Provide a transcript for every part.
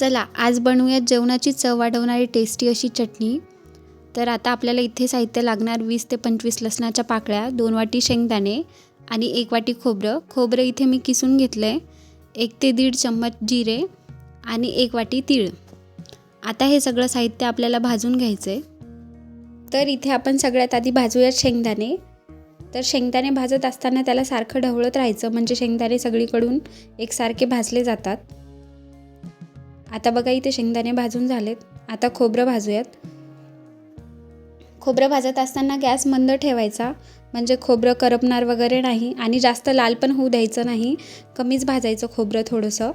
चला आज बनवूयात जेवणाची चव वाढवणारी टेस्टी अशी चटणी. तर आता आपल्याला इथे साहित्य लागणार वीस ते पंचवीस लसणाच्या पाकळ्या दोन वाटी शेंगदाणे आणि एक वाटी खोबरं. खोबरं इथे मी किसून घेतलं आहे एक ते दीड चम्मच जिरे आणि एक वाटी तीळ. आता हे सगळं साहित्य आपल्याला भाजून घ्यायचं आहे तर इथे आपण सगळ्यात आधी भाजूयात शेंगदाणे. तर शेंगदाणे भाजत असताना त्याला सारखं ढवळत राहायचं म्हणजे शेंगदाणे सगळीकडून एकसारखे भाजले जातात. आता बघा इथे शेंगदाणे भाजून झालेत. आता खोबरं भाजूयात. खोबरं भाजत असताना गॅस मंद ठेवायचा. म्हणजे खोबरं करपणार वगैरे नाही आणि जास्त लाल पण होऊ द्यायचं नाही. कमीच भाजायचं खोबरं थोडंसं.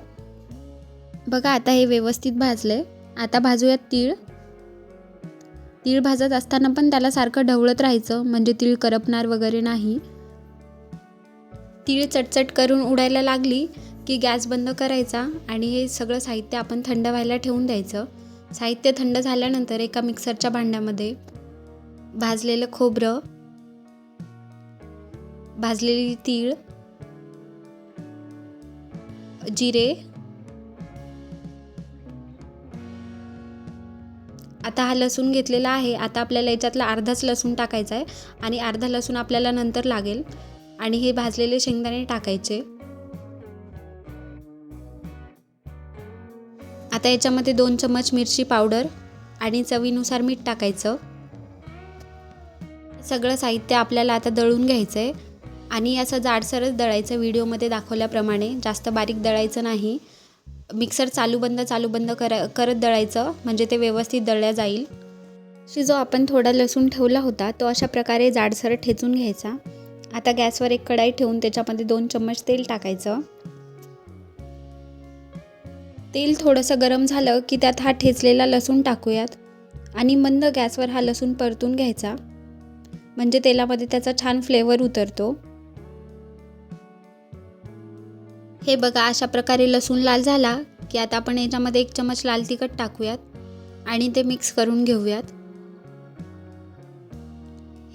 बघा आता हे व्यवस्थित भाजलं आता भाजूयात तीळ. तीळ भाजत असताना पण त्याला सारखं ढवळत राहायचं. म्हणजे तीळ करपणार वगैरे नाही. तीळ चटचट करून उडायला लागली. की गॅस बंद करायचा आणि हे सगळं साहित्य आपण थंड व्हायला ठेवून द्यायचं. साहित्य थंड झाल्यानंतर एका मिक्सरच्या भांड्यामध्ये भाजलेलं खोबरं भाजलेली तीळ जिरे आता हा लसूण घेतलेला आहे. आता आपल्याला याच्यातला अर्धाच लसूण टाकायचा आहे आणि अर्धा लसूण आपल्याला नंतर लागेल आणि हे भाजलेले शेंगदाणे टाकायचे. आता याच्यामध्ये दोन चम्मच मिरची पावडर आणि चवीनुसार मीठ टाकायचं. सगळं साहित्य आपल्याला आता दळून घ्यायचं आहे आणि असं जाडसरच दळायचं. व्हिडिओमध्ये दाखवल्याप्रमाणे जास्त बारीक दळायचं नाही. मिक्सर चालू बंद चालू बंद करा करत दळायचं म्हणजे ते व्यवस्थित दळल्या जाईल. अशी जो आपण थोडा लसूण ठेवला होता तो अशा प्रकारे जाडसर ठेचून घ्यायचा. आता गॅसवर एक कढाई ठेवून त्याच्यामध्ये दोन चम्मच तेल टाकायचं. तेल थोडंसं गरम झालं की त्यात हा ठेचलेला लसूण टाकूयात. आणि मंद गॅसवर हा लसूण परतून घ्यायचा. म्हणजे तेलामध्ये त्याचा छान फ्लेवर उतरतो. हे बघा अशा प्रकारे लसूण लाल झाला की आता आपण याच्यामध्ये एक चमच लाल तिखट टाकूयात आणि ते मिक्स करून घेऊयात.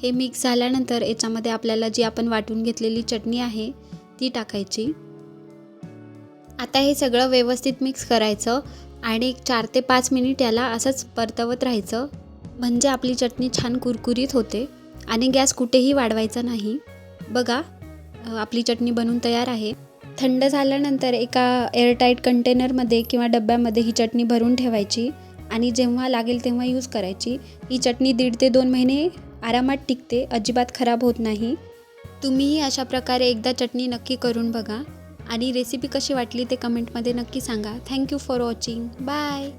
हे मिक्स झाल्यानंतर याच्यामध्ये आपल्याला जी आपण वाटून घेतलेली चटणी आहे ती टाकायची. आता हे सगळं व्यवस्थित मिक्स करायचं आणि एक चार ते पाच मिनिट याला असंच परतवत राहायचं. म्हणजे आपली चटणी छान कुरकुरीत होते आणि गॅस कुठेही वाढवायचा नाही. बघा आपली चटणी बनून तयार आहे. थंड झाल्यानंतर एका एअरटाईट कंटेनरमध्ये किंवा डब्यामध्ये ही चटणी भरून ठेवायची आणि जेव्हा लागेल तेव्हा यूज करायची. ही चटणी दीड ते दोन महिने आरामात टिकते अजिबात खराब होत नाही. तुम्हीही अशा प्रकारे एकदा चटणी नक्की करून बघा. आणि रेसिपी कशी वाटली ते कमेंटमध्ये नक्की सांगा. Thank you for watching bye